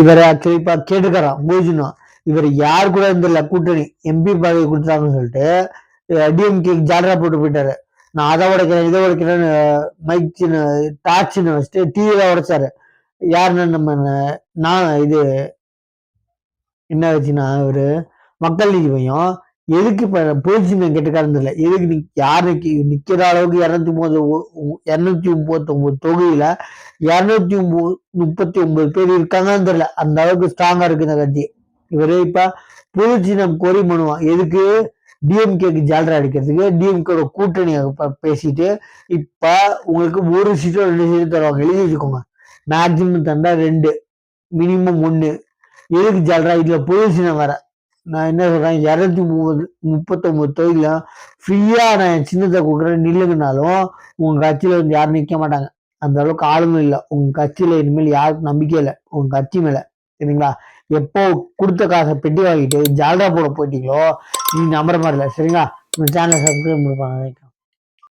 இவரை கேட்பா கேட்டுக்கிறான் பூஜினம் இவர் யார் கூட இருந்தில்ல கூட்டணி எம்பி பதவி கொடுத்தாங்கன்னு சொல்லிட்டு டிஎம்கே ஜாலரா போட்டு போயிட்டாரு. நான் அதை உடைக்கிறேன் இதை உடைக்கிறேன்னு மைக் சின்ன டார்ச்சின்னு வச்சுட்டு டிவியில உடைச்சாரு. யாருன்னு நம்ம நான் இது என்ன வச்சுன்னா இவரு மக்கள் நீதி மையம் எதுக்கு இப்போ பொலிசிமன் கேட்டுக்காரன் இல்லை எதுக்கு நிக் யார் நிக்க நிற்கிற அளவுக்கு இரநூத்தி மூணு இரநூத்தி முப்பத்தி ஒன்பது இரநூத்தி இரநூத்தி முப்பத்தி ஒன்பது பேர் இருக்காங்கன்னு தெரியல. அந்த அளவுக்கு ஸ்ட்ராங்காக இருக்கு இந்த கட்சி. இவரு இப்ப பொதுச்சினம் கோரி பண்ணுவான் எதுக்கு? டிஎம்கேக்கு ஜாலரா அடிக்கிறதுக்கு. டிஎம்கேட கூட்டணி பேசிட்டு இப்போ உங்களுக்கு ஒரு சீட்டோ ரெண்டு சீட்டு தருவாங்க. எழுதி வச்சுக்கோங்க. மேக்சிமம் தந்தா ரெண்டு மினிமம் ஒன்று எதுக்கு ஜாலரா? பொது பொதுச்சினம் வர நான் என்ன சொல்றேன் இரநூத்தி முப்பது முப்பத்தொம்பது தொழில ஃப்ரீயா நான் சின்னத்தை கொடுக்குறேன் நில்லுங்கனாலும் உங்க கட்சியில வந்து யாரும் நிக்க மாட்டாங்க. அந்த அளவுக்கு ஆளுமை இல்லை. உங்க கட்சியில இனிமேல் யாருக்கும் நம்பிக்கை இல்லை. உங்க கட்சி மேல. சரிங்களா? எப்போ கொடுத்த காசை பெட்டி வாங்கிட்டு ஜால்ரா போட போயிட்டீங்களோ நீ நம்புற மாதிரி இல்லை. சரிங்களா? உங்க சேனலை சப்ஸ்கிரைப் பண்ணுவாங்க